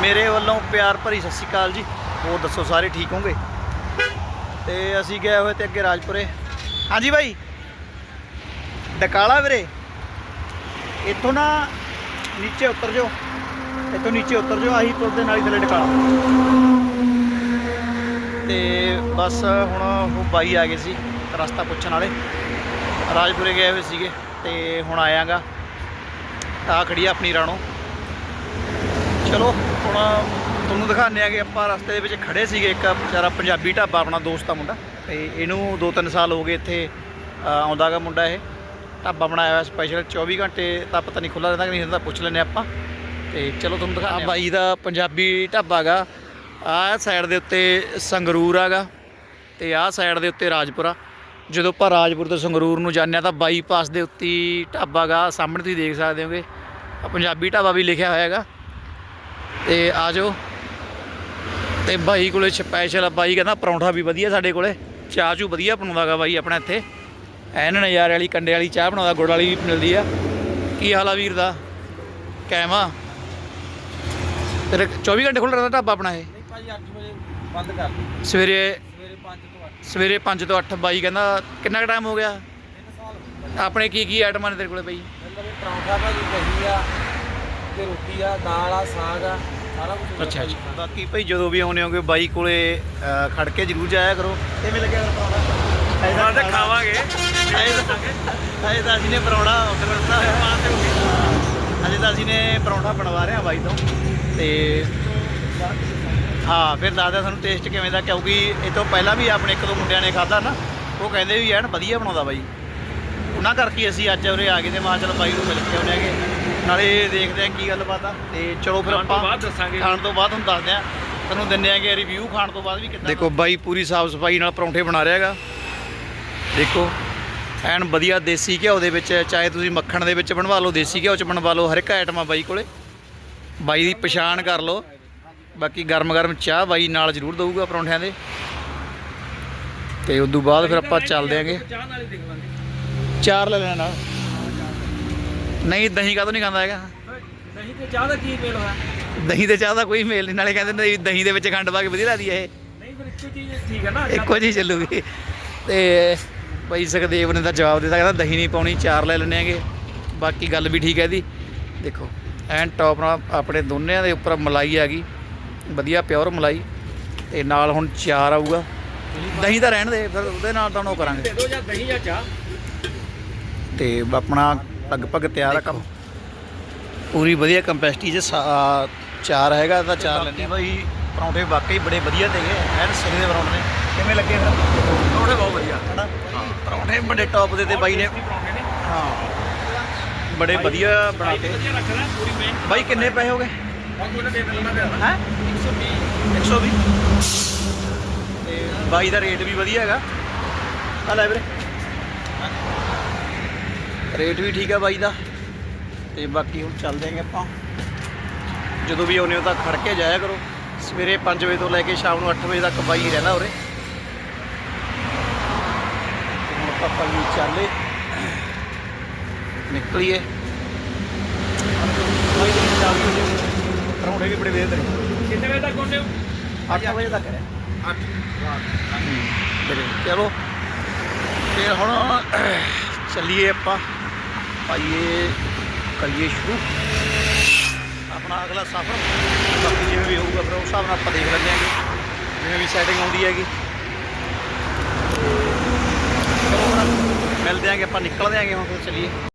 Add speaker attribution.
Speaker 1: ਮੇਰੇ ਵੱਲੋਂ ਪਿਆਰ ਭਰੀ ਸਤਿ ਸ਼੍ਰੀ ਅਕਾਲ ਜੀ। ਹੋਰ ਦੱਸੋ, ਸਾਰੇ ਠੀਕ ਹੋਗੇ ਤੇ ਅਸੀਂ ਗਏ ਹੋਏ ਤੇ ਅੱਗੇ ਰਾਜਪੁਰੇ। ਹਾਂਜੀ ਭਾਈ ਡਕਾਲਾ ਵੀਰੇ। ਇੱਥੋਂ ਨਾ ਨੀਚੇ ਉਤਰ ਜਾਓ। ਇੱਥੋਂ ਨੀਚੇ ਉਤਰ ਜਾਓ, ਆਹੀ ਪੁਲ ਦੇ ਨਾਲ ਹੀ ਥੱਲੇ ਡਕਾਲਾ। ਤੇ ਬਸ ਹੁਣ ਉਹ ਬਾਈ ਆ ਗਏ ਸੀ, ਰਸਤਾ ਪੁੱਛਣ ਵਾਲੇ। ਰਾਜਪੁਰੇ ਗਏ ਹੋਏ ਸੀਗੇ ਤੇ ਹੁਣ ਆਇਆਗਾ। ਆ ਖੜੀ ਆ ਆਪਣੀ ਰਾਣੋ। ਚਲੋ। ਹੁਣ ਤੁਹਾਨੂੰ ਦਿਖਾਉਂਦੇ ਆ ਕਿ ਆਪਾਂ ਰਸਤੇ ਦੇ ਵਿੱਚ ਖੜੇ ਸੀਗੇ। ਇੱਕ ਵਿਚਾਰਾ ਪੰਜਾਬੀ ਢਾਬਾ ਆਪਣਾ ਦੋਸਤ ਆ ਮੁੰਡਾ ਤੇ ਇਹਨੂੰ 2-3 ਸਾਲ ਹੋ ਗਏ ਇੱਥੇ ਅ, ਆਉਂਦਾਗਾ ਮੁੰਡਾ ਇਹ। ਢਾਬਾ ਬਣਾਇਆ ਹੋਇਆ ਸਪੈਸ਼ਲ 24 ਘੰਟੇ ਤਾਂ ਪਤਾ ਨਹੀਂ ਖੁੱਲਾ ਰਹਿੰਦਾ ਕਿ ਨਹੀਂ ਰਹਿੰਦਾ ਪੁੱਛ ਲੈਂਦੇ ਆਪਾਂ। ਤੇ ਚਲੋ ਤੁਹਾਨੂੰ ਦਿਖਾਉਂਦੇ ਆ ਬਾਈ ਦਾ ਪੰਜਾਬੀ ਢਾਬਾ ਗਾ ਆਹ ਸਾਈਡ ਦੇ ਉੱਤੇ ਸੰਗਰੂਰ ਆਗਾ ਤੇ ਆਹ ਸਾਈਡ ਦੇ ਉੱਤੇ ਰਾਜਪੁਰਾ ਜਦੋਂ ਆਪਾਂ ਰਾਜਪੁਰ ਤੋਂ ਸੰਗਰੂਰ ਨੂੰ ਜਾਂਦੇ ਆ ਤਾਂ ਬਾਈਪਾਸ ਦੇ ਉੱਤੇ ਹੀ ਢਾਬਾ ਗਾ ਸਾਹਮਣੇ ਤੁਸੀਂ ਦੇਖ ਸਕਦੇ ਹੋਗੇ। ਪੰਜਾਬੀ ਢਾਬਾ ਵੀ ਲਿਖਿਆ ਹੋਇਆ ਹੈਗਾ। ਤੇ ਆ ਜਾਓ। ਤੇ ਬਾਈ ਕੋਲੇ ਸਪੈਸ਼ਲ ਬਾਈ ਕਹਿੰਦਾ ਪਰੌਂਠਾ ਵੀ ਵਧੀਆ ਸਾਡੇ ਕੋਲੇ। ਚਾਹ ਚੂ ਵਧੀਆ ਬਣਾਉਂਦਾਗਾ ਬਾਈ ਆਪਣਾ ਇੱਥੇ। ਐਨ ਨਜ਼ਾਰੇ ਵਾਲੀ ਕੰਡੇ ਵਾਲੀ ਚਾਹ ਬਣਾਉਂਦਾ ਗੁੜ ਵਾਲੀ ਵੀ ਮਿਲਦੀ ਆ। ਕੀ ਹਾਲ ਆ ਵੀਰ ਦਾ? ਕੈਮਾ ਤੇਰੇ 24 ਘੰਟੇ ਖੁੱਲ ਰਿਹਾ ਢਾਬਾ ਆਪਣਾ ਇਹ?
Speaker 2: ਨਹੀਂ ਭਾਜੀ 8 ਵਜੇ ਬੰਦ ਕਰ ਦਿਓ।
Speaker 1: ਸਵੇਰੇ
Speaker 2: ਸਵੇਰੇ 5 ਤੋਂ 8
Speaker 1: ਸਵੇਰੇ 5 ਤੋਂ 8 ਬਾਈ ਕਹਿੰਦਾ ਕਿੰਨਾ ਕੁ ਟਾਈਮ ਹੋ ਗਿਆ?
Speaker 2: 3 ਸਾਲ ਹੋ ਗਏ।
Speaker 1: ਆਪਣੇ ਕੀ ਕੀ ਆਈਟਮਾਂ ਨੇ ਤੇਰੇ ਕੋਲੇ ਬਾਈ?
Speaker 2: ਪਰੌਂਠਾ ਭਾਜੀ ਦਹੀਂ ਆ ਤੇ ਰੋਟੀ ਆ ਦਾਲ ਆ ਸਾਗ ਆ। ਸਾਰਾ ਕੁਝ
Speaker 1: ਅੱਛਾ ਅੱਛਾ। ਬਾਕੀ ਭਾਈ ਜਦੋਂ ਵੀ ਆਉਨੇ ਹੋਗੇ ਬਾਈ ਕੋਲੇ ਅ, ਖੜ ਕੇ ਜਰੂਰ ਜਾਇਆ ਕਰੋ। ਕਿਵੇਂ ਲੱਗਿਆ ਫਿਰ ਪਰੌਂਠਾ?
Speaker 2: ਹਾਂ ਤੇ ਖਾਵਾਂਗੇ।
Speaker 1: ਅਜੇ ਤਾਂ ਅਸੀਂ ਨੇ ਪਰੌਂਠਾ ਆਰਡਰ ਕਰਤਾ ਹੋਇਆ। ਅਜੇ ਤਾਂ ਅਸੀਂ ਨੇ ਪਰੌਂਠਾ ਬਣਵਾ ਰਹੇ ਹਾਂ ਬਾਈ ਤੋਂ। ਤੇ ਹਾਂ ਫਿਰ ਦੱਸਦਾ ਤੁਹਾਨੂੰ ਟੇਸਟ ਕਿਵੇਂ ਦਾ ਕਿਉਂਕਿ ਇਹ ਤੋਂ ਪਹਿਲਾਂ ਵੀ ਆਪਣੇ ਇੱਕ ਦੋ ਮੁੰਡਿਆਂ ਨੇ ਖਾਦਾ ਨਾ ਉਹ ਕਹਿੰਦੇ ਵੀ ਐਨ ਵਧੀਆ ਬਣਾਉਂਦਾ ਬਾਈ। ਉਹਨਾਂ ਕਰਕੇ ਅਸੀਂ ਅੱਜ ਉਰੇ ਆ ਗਏ ਤੇ ਮਾਂ ਚਲ ਬਾਈ ਨੂੰ ਮਿਲ ਕੇ ਆਉਣੇ ਹੈਗੇ। ਨਾਲੇ ਦੇਖਦੇ ਆਂ ਕੀ ਗੱਲਬਾਤ ਆ। ਤੇ ਚਲੋ ਫਿਰ
Speaker 2: ਖਾਣ ਤੋਂ
Speaker 1: ਆਪਾਂ
Speaker 2: ਬਾਅਦ ਦੱਸਾਂਗੇ।
Speaker 1: ਖਾਣ ਤੋਂ ਬਾਅਦ ਤੁਹਾਨੂੰ ਦੱਸਦੇ ਆਂ ਤੁਹਾਨੂੰ ਦਿੰਦੇ ਆਂਗੇ ਰਿਵਿਊ ਖਾਣ ਤੋਂ ਬਾਅਦ ਵੀ ਕਿੱਦਾਂ ਦੇਖੋ ਬਾਈ ਪੂਰੀ ਸਾਫ਼ ਸਫ਼ਾਈ ਨਾਲ ਪਰੌਂਠੇ ਬਣਾ ਰਿਹਾ ਹੈਗਾ। ਦੇਖੋ ਐਨ ਵਧੀਆ ਦੇਸੀ ਘਿਓ ਦੇ ਵਿੱਚ ਚਾਹੇ ਤੁਸੀਂ ਮੱਖਣ ਦੇ ਵਿੱਚ ਬਣਵਾ ਲਓ ਦੇਸੀ ਘਿਓ ਚ ਬਣਵਾ ਲਓ ਹਰ ਇੱਕ ਆਈਟਮ ਆ ਬਾਈ ਕੋਲੇ। ਬਾਈ ਦੀ ਪਛਾਣ ਕਰ ਲਓ। ਬਾਕੀ ਗਰਮ ਗਰਮ ਚਾਹ ਬਾਈ ਨਾਲ ਜ਼ਰੂਰ ਦਊਗਾ ਪਰੌਂਠਿਆਂ ਦੇ। ਤੇ ਉਸ ਤੋਂ ਬਾਅਦ ਫਿਰ ਆਪਾਂ ਚੱਲਦੇ ਆਂਗੇ।
Speaker 2: ਚਾਹ ਨਾਲ ਹੀ ਦੇਖ ਲਾਂਗੇ।
Speaker 1: ਚਾਰ ਲੈ ਲੈਣਾ ਨਾਲ। ਨਹੀਂ ਦਹੀਂ ਕਾਹਤੋਂ ਨਹੀਂ ਖਾਂਦਾ ਹੈਗਾ?
Speaker 2: ਦਹੀਂ ਤੇ ਚਾਹ ਦਾ ਕੀ ਮੇਲ ਹੋਇਆ?
Speaker 1: ਦਹੀਂ ਤੇ ਚਾਹ ਦਾ ਕੋਈ ਮੇਲ ਨਹੀਂ ਨਾਲੇ ਕਹਿੰਦੇ ਨੇ ਦਹੀਂ ਦੇ ਵਿੱਚ ਖੰਡ ਪਾ ਕੇ ਵਧੀਆ ਲੱਗਦੀ ਹੈ ਇਹ।
Speaker 2: ਨਹੀਂ ਫਿਰ ਇੱਕੋ ਚੀਜ਼ ਠੀਕ ਹੈ ਨਾ
Speaker 1: ਇੱਕੋ ਜਿਹੀ ਚੱਲੂਗੀ। ਤੇ ਭਾਈ ਸੁਖਦੇਵ ਨੇ ਤਾਂ ਜਵਾਬ ਦਿੱਤਾ ਕਹਿੰਦਾ ਦਹੀਂ ਨਹੀਂ ਪਾਉਣੀ ਚਾਰ ਲੈ ਲੈਣੇ ਹੈਗੇ। ਬਾਕੀ ਗੱਲ ਵੀ ਠੀਕ ਹੈ ਇਹਦੀ। ਦੇਖੋ ਐਨ ਟੌਪ ਨਾਲ ਆਪਣੇ ਦੋਨਿਆਂ ਦੇ ਉੱਪਰ ਮਲਾਈ ਆ ਗਈ। ਵਧੀਆ ਪਿਓਰ ਮਲਾਈ। ਤੇ ਨਾਲ ਹੁਣ ਚਾਰ ਆਊਗਾ। ਦਹੀਂ ਤਾਂ ਰਹਿਣ ਦੇ ਫਿਰ ਉਹਦੇ ਨਾਲ ਤਾਂ ਉਹ ਕਰਾਂਗੇ।
Speaker 2: ਦੇ ਦਿਓ ਜਾਂ ਦਹੀਂ ਜਾਂ ਚਾਹ।
Speaker 1: ਤੇ ਆਪਣਾ ਲਗਭਗ ਤਿਆਰ ਆ ਕੰਮ। ਪੂਰੀ ਵਧੀਆ ਕੰਪੈਸਿਟੀ ਚ ਸਾ- ਚਾਰ ਹੈਗਾ ਤਾਂ ਚਾਰ ਲੈਣੇ ਭਾਈ ਪਰੌਂਠੇ ਵਾਕਈ ਬੜੇ ਵਧੀਆ ਤੇਗੇ ਐਨ ਸਿਰੇ ਦੇ ਪਰੌਂਠੇ ਨੇ। ਕਿਵੇਂ ਲੱਗੇ ਫਿਰ?
Speaker 2: ਪਰੌਂਠੇ ਬਹੁਤ ਵਧੀਆ।
Speaker 1: ਹਨਾ? ਪਰੌਂਠੇ ਬੜੇ ਟੌਪ ਦੇ ਤੇ ਬਾਈ ਨੇ ਹਾਂ। ਬੜੇ ਵਧੀਆ ਬਣਾਤੇ ਬਾਈ ਕਿੰਨੇ ਪੈਸੇ ਹੋ ਗਏ?
Speaker 2: ਬਾਕੀ ਉਹਨੇ ਦੇ ਦੇਣਾ ਦੇਣਾ
Speaker 1: ਹੈ?
Speaker 2: 120
Speaker 1: 120 ਤੇ ਬਾਈ ਦਾ ਰੇਟ ਵੀ ਵਧੀਆ ਹੈਗਾ। ਆ ਲੈ ਵੀਰੇ। ਰੇਟ ਵੀ ਠੀਕ ਹੈ ਬਾਈ ਦਾ। ਤੇ ਬਾਕੀ ਹੁਣ ਚੱਲਦੇ ਆਂਗੇ ਆਪਾਂ। ਜਦੋਂ ਵੀ ਆਉਨੇ ਹੋ ਤਾਂ ਖੜ ਕੇ ਜਾਇਆ ਕਰੋ। ਸਵੇਰੇ 5 ਵਜੇ ਤੋਂ ਲੈ ਕੇ ਸ਼ਾਮ ਨੂੰ 8 ਵਜੇ ਤੱਕ ਬਾਈ ਹੀ ਰਹਿੰਦਾ ਉਰੇ। ਤੇ ਆਪਾਂ ਵੀ ਚੱਲੇ। ਨਿਕਲੀਏ। ਪਰੌਂਠੇ ਵੀ ਬੜੇ ਵੇਦ ਨੇ।
Speaker 2: ਕਿੰਨੇ ਵਜੇ ਤੱਕ ਆਉਂਦੇ ਹੋ?
Speaker 1: 8 ਵਜੇ ਤੱਕ ਹੈ
Speaker 2: 8
Speaker 1: ਫਿਰ ਚਲੋ। ਫਿਰ ਹੁਣ ਚੱਲੀਏ ਆਪਾਂ। ਪਾਈਏ, ਕਰੀਏ ਸ਼ੁਰੂ। ਆਪਣਾ ਅਗਲਾ ਸਫ਼ਰ। ਬਾਕੀ ਜਿਵੇਂ ਵੀ ਹੋਊਗਾ ਫਿਰ ਉਸ ਹਿਸਾਬ ਨਾਲ ਆਪਾਂ ਦੇਖ ਲੈਂਦੇ ਆਂਗੇ, ਜਿਵੇਂ ਵੀ ਸੈਟਿੰਗ ਆਉਂਦੀ ਹੈਗੀ। ਮਿਲਦੇ ਆਂਗੇ, ਆਪਾਂ ਨਿਕਲਦੇ ਆਂਗੇ ਹੁਣ ਫਿਰ ਚਲੀਏ।